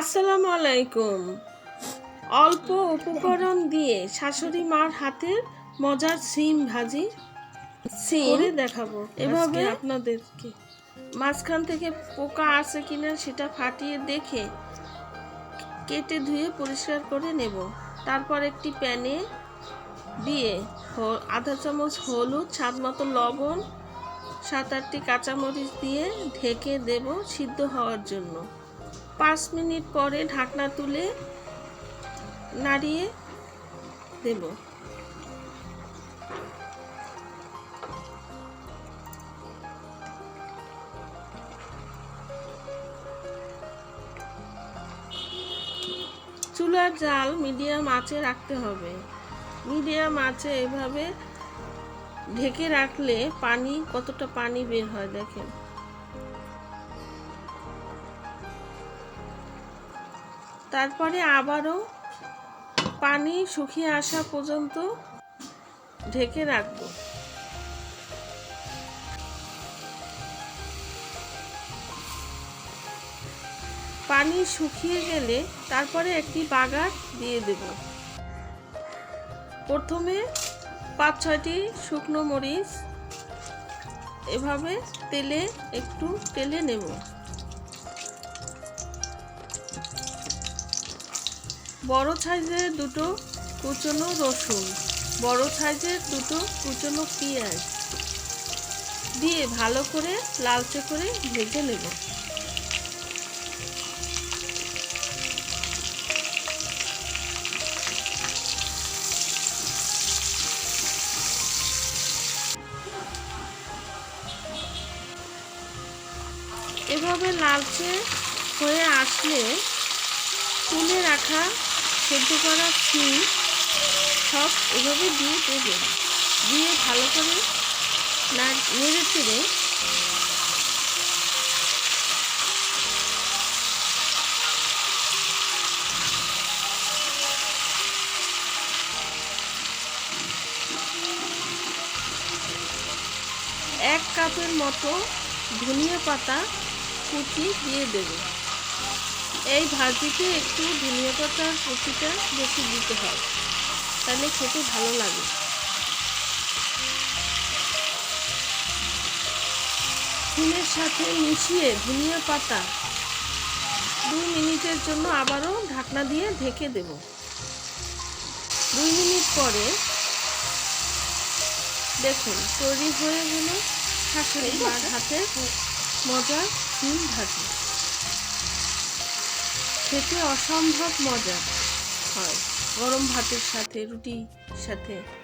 আসসালামু আলাইকুম। অল্প উপকরণ দিয়ে শাশুড়ি মার হাতের মজার সিম ভাজি সিম? করে দেখাবো। এভাবে আপনাদেরকে মাঝখান থেকে পোকা আছে কিনা সেটা ফাটিয়ে দেখে কেটে ধুয়ে পরিষ্কার করে নেব। তারপর একটি প্যানে দিয়ে আধা চামচ হলুদ স্বাদ মতো লবণ সাত আটটি কাঁচামরিচ দিয়ে ঢেকে দেব সিদ্ধ হওয়ার জন্য। পাঁচ মিনিট পরে ঢাকনা তুলে নাড়িয়ে দেব। চুলার জাল মিডিয়াম আঁচে রাখতে হবে। মিডিয়াম আঁচে এভাবে ঢেকে রাখলে পানি, কতটা পানি বের হয় দেখেন। তারপরে আবারও পানি শুকিয়ে আসা পর্যন্ত ঢেকে রাখব। পানি শুকিয়ে গেলে তারপরে একটি বাগার দিয়ে দেব। প্রথমে পাঁচ ছয়টি শুকনো মরিচ, এভাবে তেলে একটু তেলে নেব। বড় সাইজের দুটো কুচনো রসুন, বড় সাইজের দুটো কুচনো পেঁয়াজ দিয়ে ভালো করে লালচে করে ভেজে নেব। এভাবে লালচে হয়ে আসলে তুলে রাখা, সেদ্ধ করা সিম সব এভাবে দিয়ে দেবে। দিয়ে ভালো করে নেড়ে চেড়ে এক কাপের মতো ধনিয়া পাতা কুচি দিয়ে দেবে। এই ভাজিতে একটু ধনিয়া পাতার কুচিটা বেশি দিতে হয়। তাহলে খেতে ভালো লাগে। সিমের সাথে মিশিয়ে ধনিয়া পাতা দুই মিনিটের জন্য আবারও ঢাকনা দিয়ে ঢেকে দেব। দুই মিনিট পরে দেখুন, তৈরি হয়ে গেল শাশুড়ি মার হাতে মজার সিম ভাজি। খেতে অসম্ভব মজা হয়। গরম ভাতের সাথে রুটির সাথে।